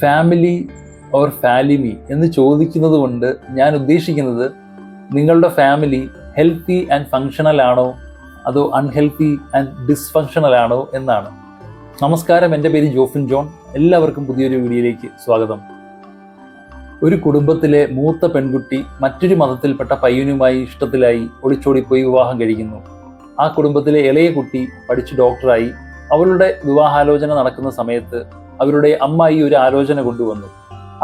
Family or Falimy എന്ന് ചോദിക്കുന്നത് കൊണ്ട് ഞാൻ ഉദ്ദേശിക്കുന്നത് നിങ്ങളുടെ ഫാമിലി ഹെൽത്തി ആൻഡ് ഫങ്ഷണൽ ആണോ? അതോ അൺഹെൽത്തി ആൻഡ് ഡിസ്ഫങ്ഷണൽ ആണോ എന്നാണ്. നമസ്കാരം. എന്റെ പേര് ജോഫിൻ ജോൺ. എല്ലാവർക്കും പുതിയൊരു വീഡിയോയിലേക്ക് സ്വാഗതം. ഒരു കുടുംബത്തിലെ മൂത്ത പെൺകുട്ടി മറ്റൊരു മതത്തിൽപ്പെട്ട പയ്യനുമായി ഇഷ്ടത്തിലായി ഒളിച്ചോടിപ്പോയി വിവാഹം കഴിക്കുന്നു. ആ കുടുംബത്തിലെ ഇളയ കുട്ടി പഠിച്ച് ഡോക്ടറായി അവളുടെ വിവാഹാലോചന നടക്കുന്ന സമയത്ത് അവരുടെ അമ്മ ഈ ഒരു ആലോചന കൊണ്ടുവന്നു.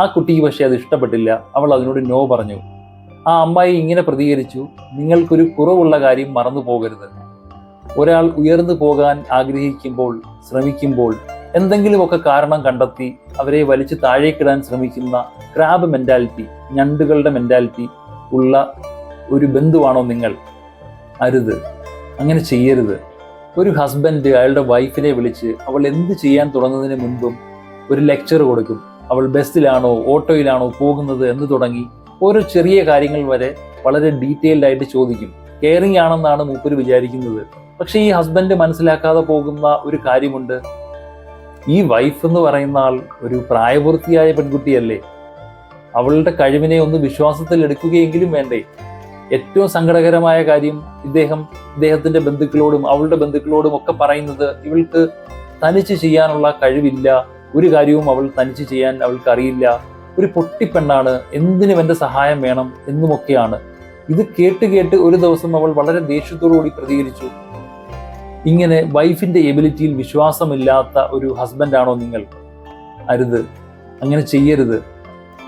ആ കുട്ടിക്ക് പക്ഷേ അത് ഇഷ്ടപ്പെട്ടില്ല. അവൾ അതിനോട് നോ പറഞ്ഞു. ആ അമ്മായി ഇങ്ങനെ പ്രതികരിച്ചു നിങ്ങൾക്കൊരു കുറവുള്ള കാര്യം മറന്നു പോകരുത്. ഒരാൾ ഉയർന്നു പോകാൻ ആഗ്രഹിക്കുമ്പോൾ ശ്രമിക്കുമ്പോൾ എന്തെങ്കിലുമൊക്കെ കാരണം കണ്ടെത്തി അവരെ വലിച്ചു താഴേക്കിടാൻ ശ്രമിക്കുന്ന ക്രാബ് മെന്റാലിറ്റി ഞണ്ടുകളുടെ മെന്റാലിറ്റി ഉള്ള ഒരു ബന്ധുവാണോ നിങ്ങൾ? അരുത്. അങ്ങനെ ചെയ്യരുത്. ഒരു ഹസ്ബൻഡ് അയാളുടെ വൈഫിനെ വിളിച്ച് അവൾ എന്ത് ചെയ്യാൻ തുടങ്ങുന്നതിന് മുൻപും ഒരു ലെക്ചർ കൊടുക്കും. അവൾ ബസ്സിലാണോ ഓട്ടോയിലാണോ പോകുന്നത് എന്ന് തുടങ്ങി ഓരോ ചെറിയ കാര്യങ്ങൾ വരെ വളരെ ഡീറ്റെയിൽഡ് ആയിട്ട് ചോദിക്കും. കെയറിംഗ് ആണെന്നാണ് മൂപ്പര് വിചാരിക്കുന്നത്. പക്ഷേ ഈ ഹസ്ബൻഡ് മനസ്സിലാക്കാതെ പോകുന്ന ഒരു കാര്യമുണ്ട്. ഈ വൈഫ് എന്ന് പറയുന്ന ആൾ ഒരു പ്രായപൂർത്തിയായ പെൺകുട്ടിയല്ലേ? അവളുടെ കഴിവിനെ ഒന്ന് വിശ്വാസത്തിൽ എടുക്കുകയെങ്കിലും വേണ്ടേ? ഏറ്റവും സങ്കടകരമായ കാര്യം ഇദ്ദേഹം ഇദ്ദേഹത്തിന്റെ ബന്ധുക്കളോടും അവളുടെ ബന്ധുക്കളോടും ഒക്കെ പറയുന്നത് ഇവൾക്ക് തനിച്ച് ചെയ്യാനുള്ള കഴിവില്ല. ഒരു കാര്യവും അവൾ തനിച്ച് ചെയ്യാൻ അവൾക്ക് അറിയില്ല ഒരു പൊട്ടിപ്പെണ്ണാണ്. എന്തിനും എന്റെ സഹായം വേണം എന്നുമൊക്കെയാണ്. ഇത് കേട്ട് കേട്ട് ഒരു ദിവസം അവൾ വളരെ ദേഷ്യത്തോടുകൂടി പ്രതികരിച്ചു. ഇങ്ങനെ വൈഫിന്റെ എബിലിറ്റിയിൽ വിശ്വാസമില്ലാത്ത ഒരു ഹസ്ബൻഡാണോ നിങ്ങൾ? അരുത്. അങ്ങനെ ചെയ്യരുത്.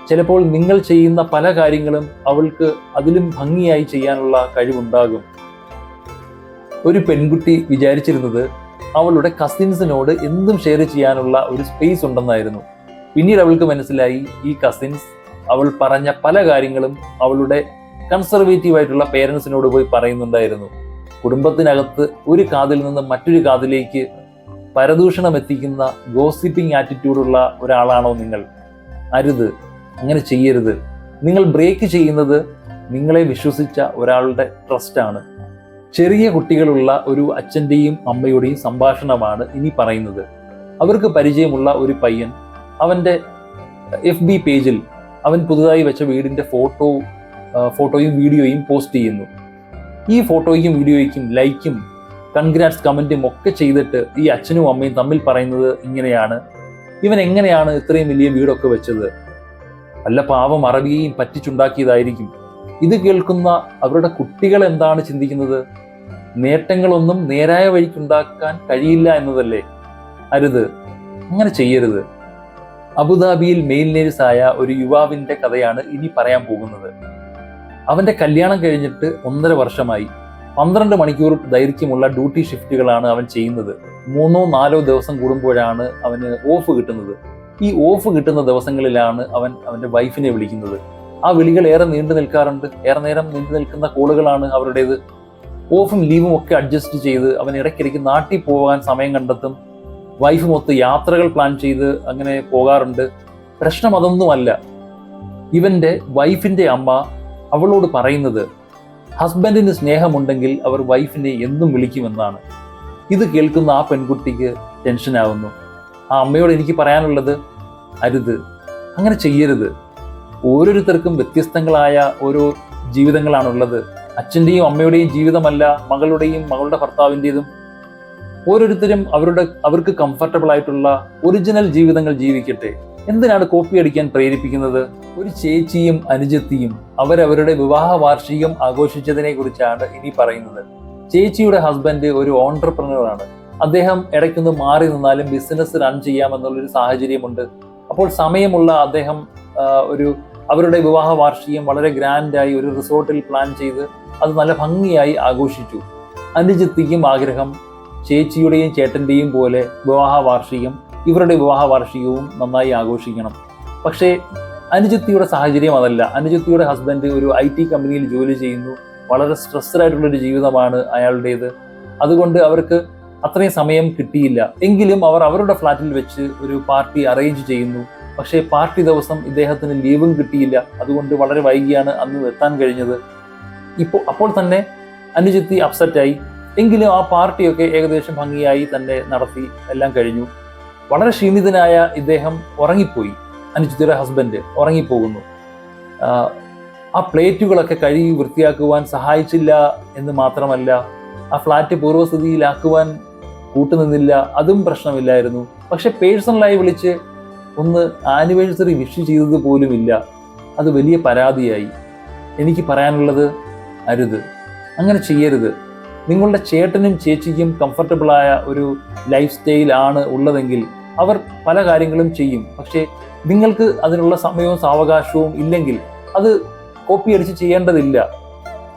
ചിലപ്പോൾ നിങ്ങൾ ചെയ്യുന്ന പല കാര്യങ്ങളും അവൾക്ക് അതിലും ഭംഗിയായി ചെയ്യാനുള്ള കഴിവുണ്ടാകും. ഒരു പെൺകുട്ടി വിചാരിച്ചിരുന്നത് അവളുടെ കസിൻസിനോട് എന്തും ഷെയർ ചെയ്യാനുള്ള ഒരു സ്പേസ് ഉണ്ടെന്നായിരുന്നു. പിന്നീട് അവൾക്ക് മനസ്സിലായി ഈ കസിൻസ് അവൾ പറഞ്ഞ പല കാര്യങ്ങളും അവളുടെ കൺസർവേറ്റീവ് ആയിട്ടുള്ള പേരൻസിനോട് പോയി പറയുന്നുണ്ടായിരുന്നു. കുടുംബത്തിനകത്ത് ഒരു കാതിൽ നിന്ന് മറ്റൊരു കാതിലേക്ക് പരദൂഷണം എത്തിക്കുന്ന ഗോസിപ്പിംഗ് ആറ്റിറ്റ്യൂഡുള്ള ഒരാളാണോ നിങ്ങൾ? അരുത്. അങ്ങനെ ചെയ്യരുത്. നിങ്ങൾ ബ്രേക്ക് ചെയ്യുന്നത് നിങ്ങളെ വിശ്വസിച്ച ഒരാളുടെ ട്രസ്റ്റാണ് ചെറിയ കുട്ടികളുള്ള ഒരു അച്ഛന്റെയും അമ്മയുടെയും സംഭാഷണമാണ് ഇനി പറയുന്നത്. അവർക്ക് പരിചയമുള്ള ഒരു പയ്യൻ അവന്റെ എഫ് ബി പേജിൽ അവൻ പുതുതായി വെച്ച വീടിന്റെ ഫോട്ടോ ഫോട്ടോയും വീഡിയോയും പോസ്റ്റ് ചെയ്യുന്നു. ഈ ഫോട്ടോയ്ക്കും വീഡിയോയ്ക്കും ലൈക്കും കൺഗ്രാറ്റ്സ് കമന്റും ഒക്കെ ചെയ്തിട്ട് ഈ അച്ഛനും അമ്മയും തമ്മിൽ പറയുന്നത് ഇങ്ങനെയാണ്. ഇവൻ എങ്ങനെയാണ് ഇത്രയും വലിയ വീടൊക്കെ വെച്ചത്? വല്ല പാവം അറബിയെയും പറ്റിച്ചുണ്ടാക്കിയതായിരിക്കും. ഇത് കേൾക്കുന്ന അവരുടെ കുട്ടികൾ എന്താണ് ചിന്തിക്കുന്നത്? നേട്ടങ്ങളൊന്നും നേരായ വഴിക്കുണ്ടാക്കാൻ കഴിയില്ല എന്നതല്ലേ? അരുത്. അങ്ങനെ ചെയ്യരുത്. അബുദാബിയിൽ മെയിൽ നേഴ്സായ ഒരു യുവാവിന്റെ കഥയാണ് ഇനി പറയാൻ പോകുന്നത്. അവന്റെ കല്യാണം കഴിഞ്ഞിട്ട് ഒന്നര വർഷമായി. പന്ത്രണ്ട് മണിക്കൂർ ദൈർഘ്യമുള്ള ഡ്യൂട്ടി ഷിഫ്റ്റുകളാണ് അവൻ ചെയ്യുന്നത്. മൂന്നോ നാലോ ദിവസം കൂടുമ്പോഴാണ് അവന് ഓഫ് കിട്ടുന്നത്. ഈ ഓഫ് കിട്ടുന്ന ദിവസങ്ങളിലാണ് അവൻ അവന്റെ വൈഫിനെ വിളിക്കുന്നത്. ആ വിളികൾ ഏറെ നീണ്ടു നിൽക്കാറുണ്ട്. ഏറെ നേരം നീണ്ടു നിൽക്കുന്ന കോളുകളാണ് അവരുടേത്. ഓഫും ലീവും ഒക്കെ അഡ്ജസ്റ്റ് ചെയ്ത് അവൻ ഇടയ്ക്കിടയ്ക്ക് നാട്ടിൽ പോകാൻ സമയം കണ്ടെത്തും. വൈഫ് മൊത്ത് യാത്രകൾ പ്ലാൻ ചെയ്ത് അങ്ങനെ പോകാറുണ്ട്. പ്രശ്നം അതൊന്നുമല്ല. ഇവന്റെ വൈഫിന്റെ അമ്മ അവളോട് പറയുന്നത് ഹസ്ബൻഡിന് സ്നേഹമുണ്ടെങ്കിൽ അവർ വൈഫിനെ എന്നും വിളിക്കുമെന്നാണ്. ഇത് കേൾക്കുന്ന ആ പെൺകുട്ടിക്ക് ടെൻഷനാവുന്നു ആ അമ്മയോട് എനിക്ക് പറയാനുള്ളത് അരുത്. അങ്ങനെ ചെയ്യരുത്. ഓരോരുത്തർക്കും വ്യത്യസ്തങ്ങളായ ഓരോ ജീവിതങ്ങളാണുള്ളത്. അച്ഛന്റെയും അമ്മയുടെയും ജീവിതമല്ല മകളുടെയും മകളുടെ ഭർത്താവിന്റെതും. ഓരോരുത്തരും അവരുടെ അവർക്ക് കംഫർട്ടബിൾ ആയിട്ടുള്ള ഒറിജിനൽ ജീവിതങ്ങൾ ജീവിക്കട്ടെ. എന്തിനാണ് കോപ്പി അടിക്കാൻ പ്രേരിപ്പിക്കുന്നത്? ഒരു ചേച്ചിയും അനുജത്തിയും അവരവരുടെ വിവാഹ വാർഷികം ആഘോഷിച്ചതിനെ കുറിച്ചാണ് ഇനി പറയുന്നത്. ചേച്ചിയുടെ ഹസ്ബൻഡ് ഒരു ഓണ്ടർപ്രണറാണ് അദ്ദേഹം ഇടയ്ക്കൊന്ന് മാറി നിന്നാലും ബിസിനസ് റൺ ചെയ്യാമെന്നുള്ളൊരു സാഹചര്യമുണ്ട്. അപ്പോൾ സമയമുള്ള അദ്ദേഹം ഒരു അവരുടെ വിവാഹ വാർഷികം വളരെ ഗ്രാൻഡായി ഒരു റിസോർട്ടിൽ പ്ലാൻ ചെയ്ത് അത് നല്ല ഭംഗിയായി ആഘോഷിച്ചു. അനുജിത്തിക്കും ആഗ്രഹം ചേച്ചിയുടെയും ചേട്ടന്റെയും പോലെ വിവാഹ വാർഷികം ഇവരുടെ വിവാഹ വാർഷികവും നന്നായി ആഘോഷിക്കണം. പക്ഷേ അനുജിത്തിയുടെ സാഹചര്യം അതല്ല. അനുജിത്തിയുടെ ഹസ്ബൻഡ് ഒരു ഐ ടി കമ്പനിയിൽ ജോലി ചെയ്യുന്നു. വളരെ സ്ട്രെസ്ഡ് ആയിട്ടുള്ളൊരു ജീവിതമാണ് അയാളുടേത്. അതുകൊണ്ട് അവർക്ക് അത്രയും സമയം കിട്ടിയില്ല. എങ്കിലും അവർ അവരുടെ ഫ്ലാറ്റിൽ വെച്ച് ഒരു പാർട്ടി അറേഞ്ച് ചെയ്യുന്നു. പക്ഷേ പാർട്ടി ദിവസം ഇദ്ദേഹത്തിന് ലീവും കിട്ടിയില്ല. അതുകൊണ്ട് വളരെ വൈകിയാണ് അന്ന് എത്താൻ കഴിഞ്ഞത്. ഇപ്പോൾ അപ്പോൾ തന്നെ അനുജിത്തി അപ്സെറ്റായി എങ്കിലും ആ പാർട്ടിയൊക്കെ ഏകദേശം ഭംഗിയായി തന്നെ നടത്തി എല്ലാം കഴിഞ്ഞു. വളരെ ക്ഷീണിതനായ ഇദ്ദേഹം ഉറങ്ങിപ്പോയി. അനുജിത്തിയുടെ ഹസ്ബൻഡ് ഉറങ്ങിപ്പോകുന്നു. ആ, പ്ലേറ്റുകളൊക്കെ കഴുകി വൃത്തിയാക്കുവാൻ സഹായിച്ചില്ല എന്ന് മാത്രമല്ല ആ ഫ്ലാറ്റ് പൂർവസ്ഥിതിയിലാക്കുവാൻ കൂട്ടുനിന്നില്ല അതും പ്രശ്നമില്ലായിരുന്നു. പക്ഷെ പേഴ്സണലായി വിളിച്ച് ഒന്ന് ആനിവേഴ്സറി വിഷ് ചെയ്തത് പോലുമില്ല. അത് വലിയ പരാതിയായി. എനിക്ക് പറയാനുള്ളത് അരുത്. അങ്ങനെ ചെയ്യരുത്. നിങ്ങളുടെ ചേട്ടനും ചേച്ചിക്കും കംഫർട്ടബിളായ ഒരു ലൈഫ് സ്റ്റൈലാണ് ഉള്ളതെങ്കിൽ അവർ പല കാര്യങ്ങളും ചെയ്യും. പക്ഷേ നിങ്ങൾക്ക് അതിനുള്ള സമയവും സാവകാശവും ഇല്ലെങ്കിൽ അത് കോപ്പി അടിച്ച് ചെയ്യേണ്ടതില്ല.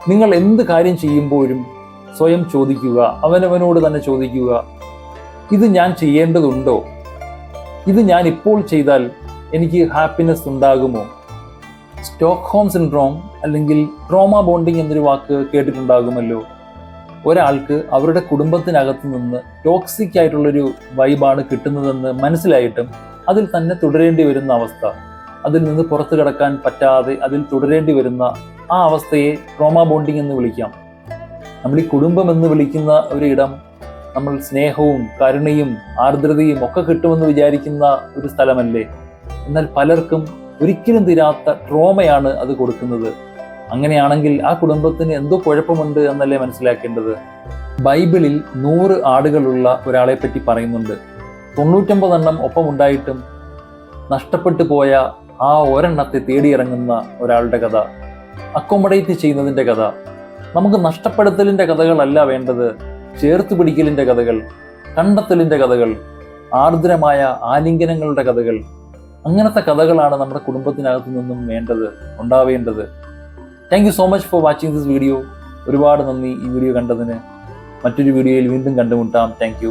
നിങ്ങൾ എന്ത് കാര്യം ചെയ്യുമ്പോഴും സ്വയം ചോദിക്കുക അവനവനോട് തന്നെ ചോദിക്കുക ഇത് ഞാൻ ചെയ്യേണ്ടതുണ്ടോ? ഇത് ഞാൻ ഇപ്പോൾ ചെയ്താൽ എനിക്ക് ഹാപ്പിനെസ് ഉണ്ടാകുമോ? സ്റ്റോക്ക് ഹോം സിൻഡ്രോം അല്ലെങ്കിൽ ട്രോമ ബോണ്ടിങ് എന്നൊരു വാക്ക് കേട്ടിട്ടുണ്ടാകുമല്ലോ. ഒരാൾക്ക് അവരുടെ കുടുംബത്തിനകത്ത് നിന്ന് ടോക്സിക് ആയിട്ടുള്ളൊരു വൈബാണ് കിട്ടുന്നതെന്ന് മനസ്സിലായിട്ടും അതിൽ തന്നെ തുടരേണ്ടി വരുന്ന അവസ്ഥ. അതിൽ നിന്ന് പുറത്തു കിടക്കാൻ പറ്റാതെ അതിൽ തുടരേണ്ടി വരുന്ന ആ അവസ്ഥയെ ട്രോമ ബോണ്ടിങ് എന്ന് വിളിക്കാം. നമ്മൾ ഈ കുടുംബം എന്ന് വിളിക്കുന്ന ഒരു ഇടം നമ്മൾ സ്നേഹവും കരുണയും ആർദ്രതയും ഒക്കെ കിട്ടുമെന്ന് വിചാരിക്കുന്ന ഒരു സ്ഥലമല്ലേ? എന്നാൽ പലർക്കും ഒരിക്കലും തീരാത്ത ട്രോമയാണ് അത് കൊടുക്കുന്നത്. അങ്ങനെയാണെങ്കിൽ ആ കുടുംബത്തിന് എന്തോ കുഴപ്പമുണ്ട് എന്നല്ലേ മനസ്സിലാക്കേണ്ടത്? ബൈബിളിൽ നൂറ് ആടുകളുള്ള ഒരാളെ പറ്റി പറയുന്നുണ്ട് തൊണ്ണൂറ്റൊമ്പതെണ്ണം ഒപ്പമുണ്ടായിട്ടും നഷ്ടപ്പെട്ടു പോയ ആ ഒരെണ്ണത്തെ തേടിയിറങ്ങുന്ന ഒരാളുടെ കഥ. അക്കോമഡേറ്റ് ചെയ്യുന്നതിന്റെ കഥ. നമുക്ക് നഷ്ടപ്പെടുത്തലിന്റെ കഥകളല്ല വേണ്ടത്. ചേർത്ത് പിടിക്കലിന്റെ കഥകൾ കണ്ടെത്തലിന്റെ കഥകൾ ആർദ്രമായ ആലിംഗനങ്ങളുടെ കഥകൾ. അങ്ങനത്തെ കഥകളാണ് നമ്മുടെ കുടുംബത്തിനകത്തു നിന്നും വേണ്ടത് ഉണ്ടാവേണ്ടത്. Thank you so much for watching this video ഒരുപാട് നന്ദി ഈ വീഡിയോ കണ്ടതിന്. മറ്റൊരു വീഡിയോയിൽ വീണ്ടും കണ്ടുമുട്ടാം. താങ്ക്